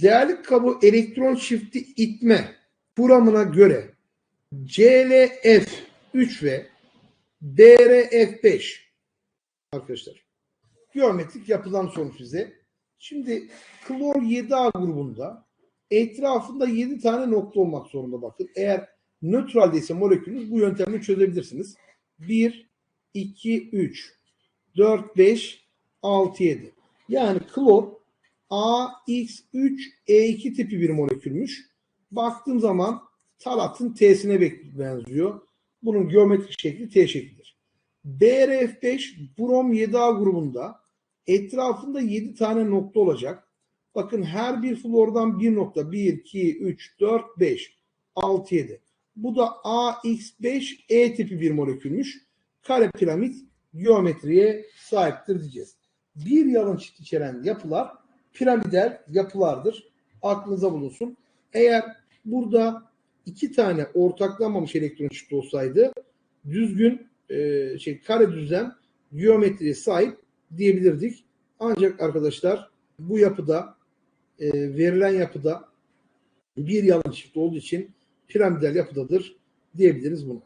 değerli kablo elektron çifti itme kuramına göre CLF3 ve DRF5 arkadaşlar geometrik yapılan sonuç bize. Şimdi klor 7A grubunda etrafında 7 tane nokta olmak zorunda bakın. Eğer nötraldeyse molekülünüz bu yöntemle çözebilirsiniz. 1, 2, 3, 4, 5, 6, 7. Yani klor AX3E2 tipi bir molekülmüş. Baktığım zaman talatın T'sine benziyor. Bunun geometrik şekli T şeklidir. BRF5 brom 7A grubunda etrafında 7 tane nokta olacak. Bakın her bir flordan bir nokta. 1, 2, 3, 4, 5, 6, 7. Bu da AX5E tipi bir molekülmüş. Kare piramit geometriye sahiptir diyeceğiz. Bir yalın çift içeren yapılar piramidal yapılardır. Aklınıza bulunsun. Eğer burada iki tane ortaklanmamış elektron çifti olsaydı düzgün e, şey kare düzlem geometriye sahip diyebilirdik. Ancak arkadaşlar bu yapıda e, verilen yapıda bir yalın çift olduğu için piramidal yapıdadır diyebiliriz bunu.